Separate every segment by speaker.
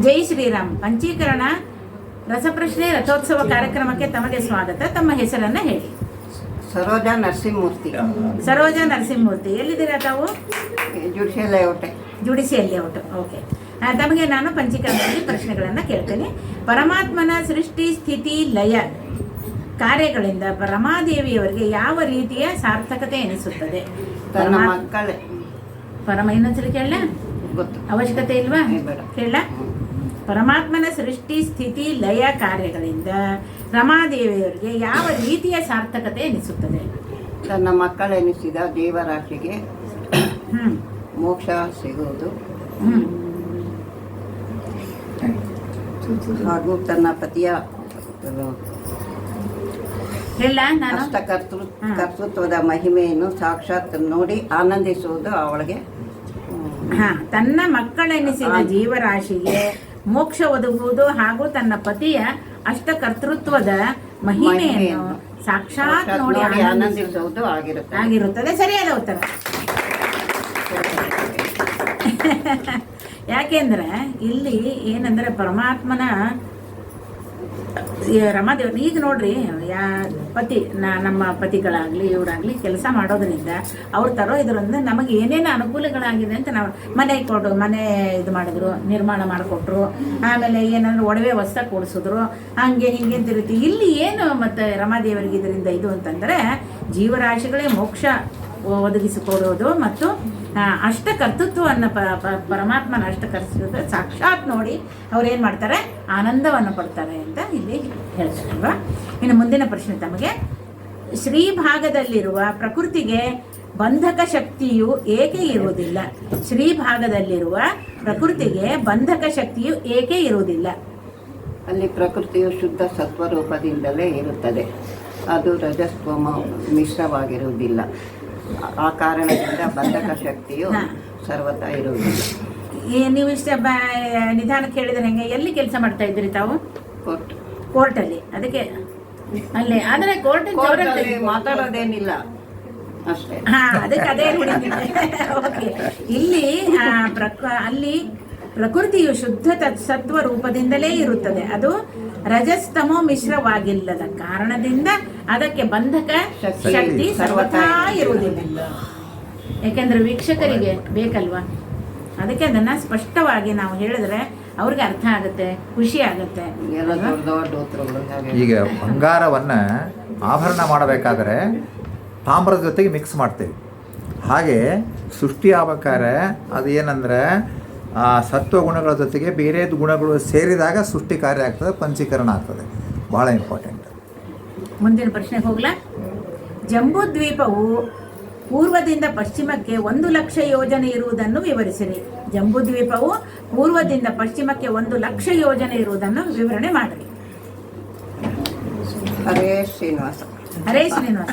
Speaker 1: ಜೈ ಶ್ರೀರಾಮ್. ಪಂಚೀಕರಣ ರಸಪ್ರಶ್ನೆ ರಥೋತ್ಸವ ಕಾರ್ಯಕ್ರಮಕ್ಕೆ ತಮಗೆ ಸ್ವಾಗತ. ತಮ್ಮ ಹೆಸರನ್ನ ಹೇಳಿ.
Speaker 2: ಸರೋಜಾ ನರಸಿಂಹಮೂರ್ತಿ.
Speaker 1: ಸರೋಜಾ ನರಸಿಂಹಮೂರ್ತಿ. ಎಲ್ಲಿದ್ದೀರಾ ತಾವು?
Speaker 2: ಜುಡಿಷಿಯಲ್ ಲೇಔಟೆ
Speaker 1: ಜುಡಿಷಿಯಲ್ ಔಟ್ ಓಕೆ. ತಮಗೆ ನಾನು ಪಂಚೀಕರಣದಲ್ಲಿ ಪ್ರಶ್ನೆಗಳನ್ನು ಕೇಳ್ತೇನೆ. ಪರಮಾತ್ಮನ ಸೃಷ್ಟಿ ಸ್ಥಿತಿ ಲಯ ಕಾರ್ಯಗಳಿಂದ ಪರಮಾದೇವಿಯವರಿಗೆ ಯಾವ ರೀತಿಯ ಸಾರ್ಥಕತೆ ಎನಿಸುತ್ತದೆ?
Speaker 2: ತನ್ನ
Speaker 1: ಪರಮಾ-
Speaker 2: ಮಕ್ಕಳೇ.
Speaker 1: ಪರಮ ಇನ್ನೊಂದ್ಸಲ ಕೇಳಲ?
Speaker 2: ಗೊತ್ತು.
Speaker 1: ಅವಶ್ಯಕತೆ ಇಲ್ವಾ. ಕೇಳ ಪರಮಾತ್ಮನ ಸೃಷ್ಟಿ ಸ್ಥಿತಿ ಲಯ ಕಾರ್ಯಗಳಿಂದ ರಮಾದೇವಿಯವರಿಗೆ ಯಾವ ರೀತಿಯ ಸಾರ್ಥಕತೆ ಎನಿಸುತ್ತದೆ?
Speaker 2: ತನ್ನ ಮಕ್ಕಳೆನಿಸಿದ ಜೀವರಾಶಿಗೆ
Speaker 1: ಹ್ಮ್.
Speaker 2: ಮೋಕ್ಷ ಸಿಗುವುದು. ಹಾಗೂ ತನ್ನ ಪತಿಯ
Speaker 1: ಹ್ಮ್.
Speaker 2: ಕರ್ತೃತ್ವದ ಮಹಿಮೆಯನ್ನು ಸಾಕ್ಷಾತ್ ನೋಡಿ ಆನಂದಿಸುವುದು ಅವಳಿಗೆ.
Speaker 1: ಹ ತನ್ನ ಮಕ್ಕಳೆನಿಸಿದ ಜೀವರಾಶಿಗೆ ಮೋಕ್ಷ ಒದಗುವುದು ಹಾಗೂ ತನ್ನ ಪತಿಯ ಅಷ್ಟಕರ್ತೃತ್ವದ ಮಹಿಮೆಯನ್ನು
Speaker 2: ಮಹಿಮೆಯನ್ನು.
Speaker 1: ಸಾಕ್ಷಾತ್ ನೋಡಿ ಆನಂದಿಸುವುದು
Speaker 2: ಆನಂದಿಸುವುದು ಆಗಿರುತ್ತೆ
Speaker 1: ಆಗಿರುತ್ತದೆ. ಸರಿಯಾದ ಉತ್ತರ. ಯಾಕೆಂದ್ರೆ ಇಲ್ಲಿ ಏನಂದ್ರೆ ಪರಮಾತ್ಮನ ಈ ರಮಾದೇವ್ ಈಗ ನೋಡ್ರಿ, ಯಾ, ಪತಿ, ನಾ, ನಮ್ಮ ಪತಿಗಳಾಗಲಿ, ಇವರಾಗಲಿ ಕೆಲಸ ಮಾಡೋದ್ರಿಂದ ಅವ್ರು ತರೋ ಇದರಿಂದ ನಮಗೆ ಏನೇನು ಅನುಕೂಲಗಳಾಗಿದೆ ಅಂತ ನಾವು ಮನೆ ಕೊಡು, ಮನೆ ಇದು ಮಾಡಿದ್ರು, ನಿರ್ಮಾಣ ಮಾಡಿಕೊಟ್ರು, ಆಮೇಲೆ ಏನಂದ್ರೆ ಒಡವೆ ವಸ್ತ ಕೊಡಿಸಿದ್ರು, ಹಂಗೆ ಹಿಂಗೆ ಅಂತ ಇರುತ್ತೆ. ಇಲ್ಲಿ ಏನು ಮತ್ತೆ ರಮಾದೇವರಿಗೆ ಇದರಿಂದ ಇದು ಅಂತಂದ್ರೆ ಜೀವರಾಶಿಗಳೇ ಮೋಕ್ಷ ಒದಗಿಸಿಕೊಡೋದು ಮತ್ತು ಅಷ್ಟ ಕರ್ತೃತ್ವವನ್ನು ಪರಮಾತ್ಮನ ಅಷ್ಟ ಕರ್ತೃತ್ವ ಸಾಕ್ಷಾತ್ ನೋಡಿ ಅವ್ರು ಏನು ಮಾಡ್ತಾರೆ? ಆನಂದವನ್ನು ಪಡ್ತಾರೆ ಅಂತ ಇಲ್ಲಿ ಹೇಳ್ತಾರಲ್ವಾ? ಇನ್ನು ಮುಂದಿನ ಪ್ರಶ್ನೆ ತಮಗೆ. ಶ್ರೀ ಭಾಗದಲ್ಲಿರುವ ಪ್ರಕೃತಿಗೆ ಬಂಧಕ ಶಕ್ತಿಯು ಏಕೆ ಇರುವುದಿಲ್ಲ? ಶ್ರೀ ಭಾಗದಲ್ಲಿರುವ ಪ್ರಕೃತಿಗೆ ಬಂಧಕ ಶಕ್ತಿಯು ಏಕೆ ಇರುವುದಿಲ್ಲ?
Speaker 2: ಅಲ್ಲಿ ಪ್ರಕೃತಿಯು ಶುದ್ಧ ಸತ್ವರೂಪದಿಂದಲೇ ಇರುತ್ತದೆ. ಅದು ರಜಸ್ವಮ ಮಿಶ್ರವಾಗಿರುವುದಿಲ್ಲ. ಆ ಕಾರಣದಿಂದ ಬಂಧಕ ಶಕ್ತಿಯು ಸರ್ವತ ಇರುವುದಿಲ್ಲ
Speaker 1: ಈ ನೀವು ಇಷ್ಟ ಬ ನಿಧಾನಕ್ಕೆ ಹೇಳಿದ್ರೆ ಹೆಂಗೆ? ಎಲ್ಲಿ ಕೆಲಸ ಮಾಡ್ತಾ ಇದ್ದೀರಿ ತಾವು?
Speaker 2: ಕೋರ್ಟ್.
Speaker 1: ಕೋರ್ಟಲ್ಲಿ. ಅದಕ್ಕೆ ಅಲ್ಲಿ. ಆದರೆ ಕೋರ್ಟ್
Speaker 2: ಮಾತಾಡೋದೇನಿಲ್ಲ. ಅಷ್ಟೇ.
Speaker 1: ಹಾ ಅದಕ್ಕೆ ಅದೇ ಓಕೆ. ಇಲ್ಲಿ ಪ್ರಕ ಅಲ್ಲಿ ಪ್ರಕೃತಿಯು ಶುದ್ಧ ತತ್ ಸತ್ವ ರೂಪದಿಂದಲೇ ಇರುತ್ತದೆ. ಅದು ರಜಸ್ತಮೋ ಮಿಶ್ರವಾಗಿಲ್ಲದ ಕಾರಣದಿಂದ ಅದಕ್ಕೆ ಬಂಧಕ
Speaker 2: ಶಕ್ತಿ ಸರ್ವತಾ
Speaker 1: ಇರುವುದಿಲ್ಲ. ಯಾಕೆಂದ್ರೆ ವೀಕ್ಷಕರಿಗೆ ಬೇಕಲ್ವಾ? ಅದಕ್ಕೆ ಅದನ್ನ ಸ್ಪಷ್ಟವಾಗಿ ನಾವು ಹೇಳಿದ್ರೆ ಅವ್ರಿಗೆ ಅರ್ಥ ಆಗುತ್ತೆ ಖುಷಿ ಆಗುತ್ತೆ.
Speaker 3: ಈಗ ಬಂಗಾರವನ್ನ ಆಭರಣ ಮಾಡಬೇಕಾದ್ರೆ ತಾಮ್ರದ ಜೊತೆಗೆ ಮಿಕ್ಸ್ ಮಾಡ್ತೇವೆ. ಹಾಗೆ ಸೃಷ್ಟಿ ಆಗ್ಬೇಕಾದ್ರೆ ಅದು ಏನಂದರೆ ಆ ಸತ್ವ ಗುಣಗಳ ಜೊತೆಗೆ ಬೇರೆ ಗುಣಗಳು ಸೇರಿದಾಗ ಸೃಷ್ಟಿ ಕಾರ್ಯ ಆಗ್ತದೆ ಪಂಚೀಕರಣ ಆಗ್ತದೆ. ಭಾಳ ಇಂಪಾರ್ಟೆಂಟ್
Speaker 1: ಮುಂದಿನ ಪ್ರಶ್ನೆಗೆ ಹೋಗ್ಲಾ? ಜಂಬೂ ದ್ವೀಪವು ಪೂರ್ವದಿಂದ ಪಶ್ಚಿಮಕ್ಕೆ ಒಂದು ಲಕ್ಷ ಯೋಜನೆ ಇರುವುದನ್ನು ವಿವರಿಸಿರಿ. ಜಂಬೂ ದ್ವೀಪವು ಪೂರ್ವದಿಂದ ಪಶ್ಚಿಮಕ್ಕೆ ಒಂದು ಲಕ್ಷ ಯೋಜನೆ ಇರುವುದನ್ನು ವಿವರಣೆ ಮಾಡಿರಿ.
Speaker 2: ಹರೇ ಶ್ರೀನಿವಾಸ.
Speaker 1: ಹರೇ ಶ್ರೀನಿವಾಸ.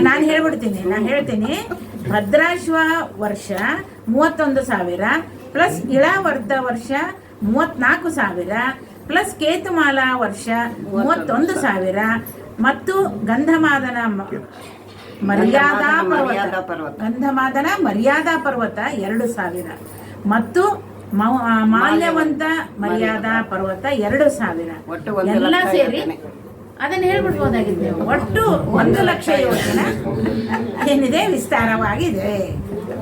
Speaker 1: ನಾನು ಹೇಳ್ಬಿಡ್ತೀನಿ ನಾನು ಹೇಳ್ತೀನಿ. ಭದ್ರಾಶ್ವ ವರ್ಷ ಮೂವತ್ತೊಂದು ಸಾವಿರ ಪ್ಲಸ್ ಇಳಾವರ್ಧ ವರ್ಷ ಮೂವತ್ನಾಲ್ಕು ಸಾವಿರ ಪ್ಲಸ್ ಕೇತುಮಾಲಾ ವರ್ಷ ಮೂವತ್ತೊಂದು ಸಾವಿರ ಮತ್ತು ಗಂಧಮಾದನ ಮರ್ಯಾದಾ
Speaker 2: ಗಂಧಮಾದನ ಮರ್ಯಾದಾ
Speaker 1: ಪರ್ವತ. ಗಂಧಮಾದನ ಮರ್ಯಾದಾ ಪರ್ವತ ಎರಡು ಸಾವಿರ. ಮತ್ತು ಮಾಲ್ಯವಂತ ಮರ್ಯಾದಾ ಪರ್ವತ ಎರಡು ಸಾವಿರ. ಎಲ್ಲ ಸೇರಿ. ಅದನ್ನ ಹೇಳ್ಬಿಡ್ಬೋದಾಗಿತ್ತು. ನೀವು ಒಟ್ಟು ಒಂದು ಲಕ್ಷ ಯೋಜನೆ. ಏನಿದೆ? ವಿಸ್ತಾರವಾಗಿದೆ.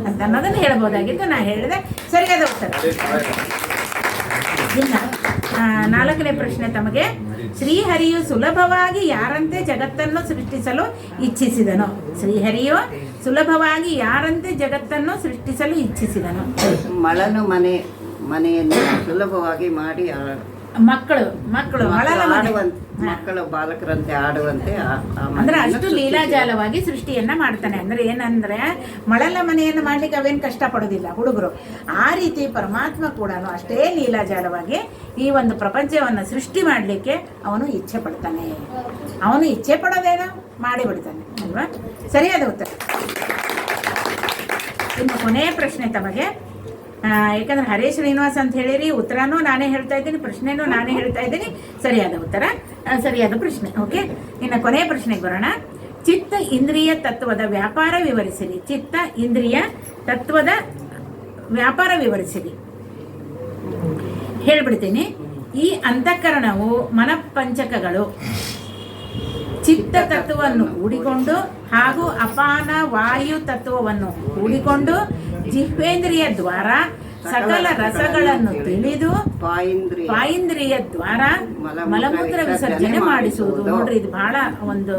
Speaker 1: ಅಂತ ಅನ್ನೋದನ್ನ ಹೇಳ್ಬೋದಾಗಿತ್ತು ನಾ ಹೇಳಿದೆ. ಸರಿಯಾದ ಉತ್ತರ. ಇನ್ನ ನಾಲ್ಕನೇ ಪ್ರಶ್ನೆ ತಮಗೆ. ಶ್ರೀಹರಿಯು ಸುಲಭವಾಗಿ ಯಾರಂತೆ ಜಗತ್ತನ್ನು ಸೃಷ್ಟಿಸಲು ಇಚ್ಛಿಸಿದನು? ಶ್ರೀಹರಿಯು ಸುಲಭವಾಗಿ ಯಾರಂತೆ ಜಗತ್ತನ್ನು ಸೃಷ್ಟಿಸಲು ಇಚ್ಛಿಸಿದನು?
Speaker 2: ಮಳನು ಮನೆ. ಮನೆಯನ್ನು ಸುಲಭವಾಗಿ ಮಾಡಿ
Speaker 1: ಮಕ್ಕಳು ಮಕ್ಕಳು ಮಳಲ
Speaker 2: ಮಕ್ಕಳು ಬಾಲಕರಂತೆ ಆಡುವಂತೆ
Speaker 1: ಅಂದ್ರೆ ಅಷ್ಟು ಲೀಲಾಜಾಲವಾಗಿ ಸೃಷ್ಟಿಯನ್ನ ಮಾಡ್ತಾನೆ. ಅಂದ್ರೆ ಏನಂದ್ರೆ ಮಳಲ ಮನೆಯನ್ನು ಮಾಡ್ಲಿಕ್ಕೆ ಅವೇನು ಕಷ್ಟ ಪಡೋದಿಲ್ಲ ಹುಡುಗರು. ಆ ರೀತಿ ಪರಮಾತ್ಮ ಕೂಡ ಅಷ್ಟೇ ಲೀಲಾಜಾಲವಾಗಿ ಈ ಒಂದು ಪ್ರಪಂಚವನ್ನು ಸೃಷ್ಟಿ ಮಾಡಲಿಕ್ಕೆ ಅವನು ಇಚ್ಛೆ ಪಡ್ತಾನೆ. ಅವನು ಇಚ್ಛೆ ಪಡೋದೇನೋ ಮಾಡಿ ಬಿಡ್ತಾನೆ ಅಲ್ವಾ? ಸರಿಯಾದ ಉತ್ತರ. ಇನ್ನು ಕೊನೆಯ ಪ್ರಶ್ನೆ ತಮಗೆ. ಯಾಕಂದ್ರೆ ಹರೇ ಶ್ರೀನಿವಾಸ್ ಅಂತ ಹೇಳಿರಿ, ಉತ್ತರನೂ ನಾನೇ ಹೇಳ್ತಾ ಇದ್ದೀನಿ, ಪ್ರಶ್ನೆನೂ ನಾನೇ ಹೇಳ್ತಾ ಇದ್ದೀನಿ. ಸರಿಯಾದ ಉತ್ತರ? ಸರಿಯಾದ ಪ್ರಶ್ನೆ ಓಕೆ ಇನ್ನು ಕೊನೆಯ ಪ್ರಶ್ನೆಗೆ ಬರೋಣ. ಚಿತ್ತ ಇಂದ್ರಿಯ ತತ್ವದ ವ್ಯಾಪಾರ ವಿವರಿಸಿರಿ. ಚಿತ್ತ ಇಂದ್ರಿಯ ತತ್ವದ ವ್ಯಾಪಾರ ವಿವರಿಸಿರಿ. ಹೇಳ್ಬಿಡ್ತೀನಿ. ಈ ಅಂತಃಕರಣವು ಮನಪಂಚಕಗಳು. ಚಿತ್ತ ತತ್ವವನ್ನು ಕೂಡಿಕೊಂಡು ಹಾಗೂ ಅಪಾನ ವಾಯು ತತ್ವವನ್ನು ಕೂಡಿಕೊಂಡು ಜಿಹ್ವೇಂದ್ರಿಯ ದ್ವಾರ ಸಕಲ ರಸಗಳನ್ನು ತಿಳಿದು
Speaker 2: ಪಾಯಿಂದ್ರಿಯ
Speaker 1: ದ್ವಾರ ಮಲಮೂತ್ರ ವಿಸರ್ಜನೆ ಮಾಡಿಸುವುದು. ನೋಡ್ರಿ ಇದು ಬಹಳ ಒಂದು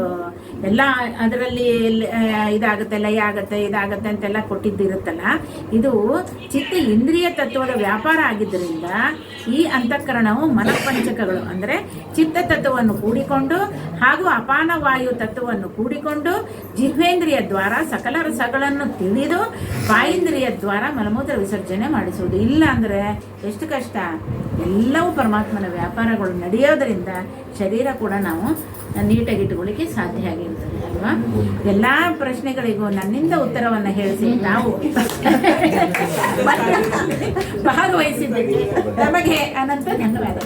Speaker 1: ಎಲ್ಲ ಅದರಲ್ಲಿ ಇದಾಗುತ್ತೆ ಲಯ ಆಗುತ್ತೆ ಇದಾಗುತ್ತೆ ಅಂತೆಲ್ಲ ಕೊಟ್ಟಿದ್ದಿರುತ್ತಲ್ಲ. ಇದು ಚಿತ್ತ ಇಂದ್ರಿಯ ತತ್ವದ ವ್ಯಾಪಾರ ಆಗಿದ್ದರಿಂದ ಈ ಅಂತಃಕರಣವು ಮನಪಂಚಕಗಳು. ಅಂದರೆ ಚಿತ್ತ ತತ್ವವನ್ನು ಕೂಡಿಕೊಂಡು ಹಾಗೂ ಅಪಾನ ವಾಯು ತತ್ವವನ್ನು ಕೂಡಿಕೊಂಡು ಜಿಹ್ವೇಂದ್ರಿಯ ದ್ವಾರ ಸಕಲ ರಸಗಳನ್ನು ತಿಳಿದು ಪಾಯಿಂದ್ರಿಯ ದ್ವಾರ ಮಲಮೂತ್ರ ವಿಸರ್ಜನೆ ಮಾಡಿಸುವುದು ಇಲ್ಲ ಅಂದರೆ ಎಷ್ಟು ಕಷ್ಟ? ಎಲ್ಲವೂ ಪರಮಾತ್ಮನ ವ್ಯಾಪಾರಗಳು ನಡೆಯೋದರಿಂದ ಶರೀರ ಕೂಡ ನಾವು ನೀಟಾಗಿ ಇಟ್ಕೊಳ್ಳಿಕ್ಕೆ ಸಾಧ್ಯ ಆಗಿರ್ತದೆ, ಅಲ್ವಾ? ಎಲ್ಲ ಪ್ರಶ್ನೆಗಳಿಗೂ ನನ್ನಿಂದ ಉತ್ತರವನ್ನು ಹೇಳಿಸಿ ನಾವು ಭಾಗವಹಿಸಿದ್ದೇವೆ. ನಮಗೆ ಅನಂತ ಧನ್ಯವಾದ